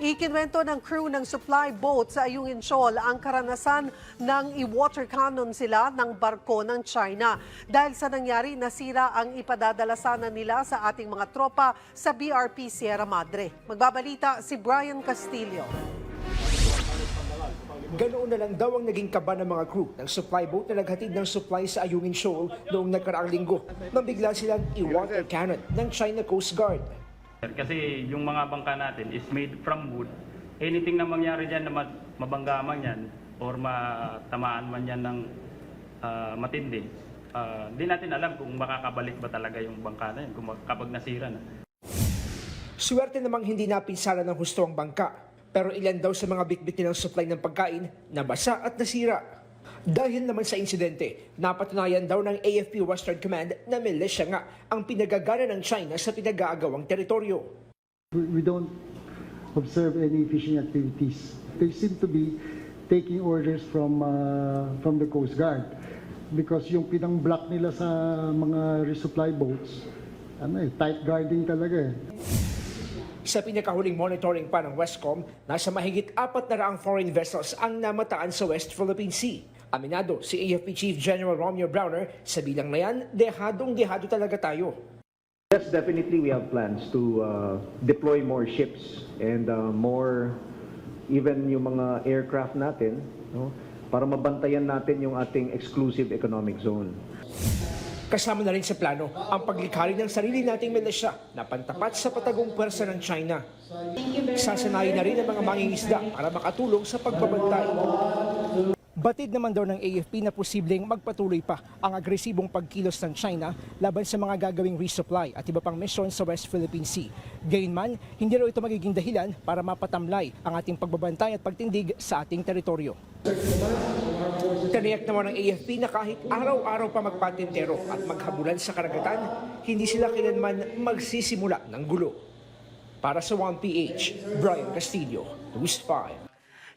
Ikinwento ng crew ng supply boat sa Ayungin Shoal ang karanasan ng i-water cannon sila ng barko ng China. Dahil sa nangyari, nasira ang ipadadala sana nila sa ating mga tropa sa BRP Sierra Madre. Magbabalita si Brian Castillo. Ganoon na lang daw ang naging kaba ng mga crew ng supply boat na naghatid ng supply sa Ayungin Shoal noong nagkaraang linggo nang bigla silang i-water cannon ng China Coast Guard. Kasi yung mga bangka natin is made from wood. Anything na mangyari dyan na ma- mabangga man yan or matamaan man yan ng ah, matindi, ah, di natin alam kung makakabalik ba talaga yung bangka na mag- kapag nasira na. Swerte namang hindi napinsala ng husto ang bangka. Pero ilan daw sa mga bitbit nilang supply ng pagkain nabasa at nasira. Dahil naman sa insidente, napatunayan daw ng AFP Western Command na milisya nga ang pinagagana ng China sa pinag-aagawang teritoryo. We we don't observe any fishing activities. They seem to be taking orders from uh, from the Coast Guard because yung pinang-block nila sa mga resupply boats, ano eh, tight guarding talaga eh. Sa pinakahuling monitoring pa ng Westcom, nasa mahigit apat na raang foreign vessels ang namataan sa West Philippine Sea. Aminado si AFP Chief General Romeo Browner, sa bilang na yan, dehadong-dehado talaga tayo. Yes, definitely we have plans to uh, deploy more ships and uh, more even yung mga aircraft natin no para mabantayan natin yung ating exclusive economic zone. Kasama na rin sa plano ang paglikha rin ng sarili nating milisya na pantapat sa patagong pwersa ng China. Sasanayin na rin ang mga mangingisda para makatulong sa pagbabantay. Batid naman daw ng AFP na posibleng magpatuloy pa ang agresibong pagkilos ng China laban sa mga gagawing resupply at iba pang misyon sa West Philippine Sea. Gayunman, hindi raw ito magiging dahilan para mapatamlay ang ating pagbabantay at pagtindig sa ating teritoryo. Tiniyak naman ng AFP na kahit araw-araw pa magpatintero at maghabulan sa karagatan, hindi sila kailanman magsisimula ng gulo. Para sa 1PH, Brian Castillo, News 5.